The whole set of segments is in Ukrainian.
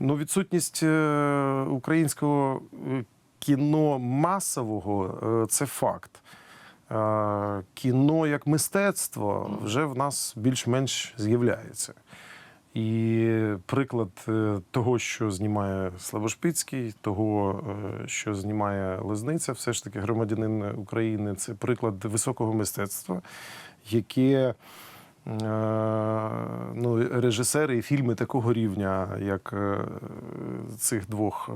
Ну, відсутність е, українського е, кіно масового е, це факт. Кіно як мистецтво вже в нас більш-менш з'являється. І приклад того, що знімає Славошпицький, того, що знімає Лизниця, все ж таки громадянин України, це приклад високого мистецтва, яке режисери і фільми такого рівня, як е, цих двох е,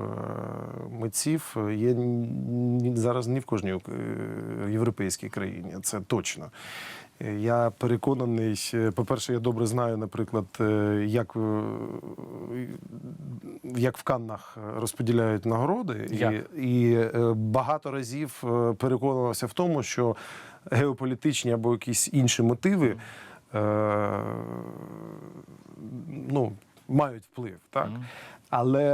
митців, є зараз ні в кожній е, європейській країні. Це точно. Я переконаний, по-перше, я добре знаю, наприклад, як, як в Каннах розподіляють нагороди, Як? і, і багато разів переконувався в тому, що геополітичні або якісь інші мотиви мають вплив. Так? Але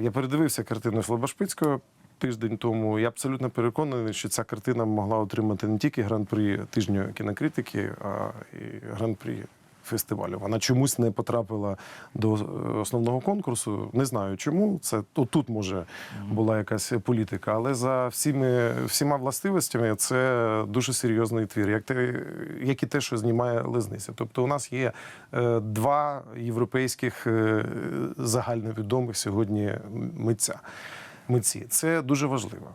я передивився картину Слобошпицького тиждень тому. Я абсолютно переконаний, що ця картина могла отримати не тільки гран-при тижню кінокритики, а і гран-прі фестивалю. Вона чомусь не потрапила до е, основного конкурсу. Не знаю чому. Це тут, тут може була якась політика, але за всіми всіма властивостями це дуже серйозний твір, як те, як і те, що знімає Лизниця. Тобто, у нас є е, два європейських е, загальновідомих сьогодні митця. Митці це дуже важливо.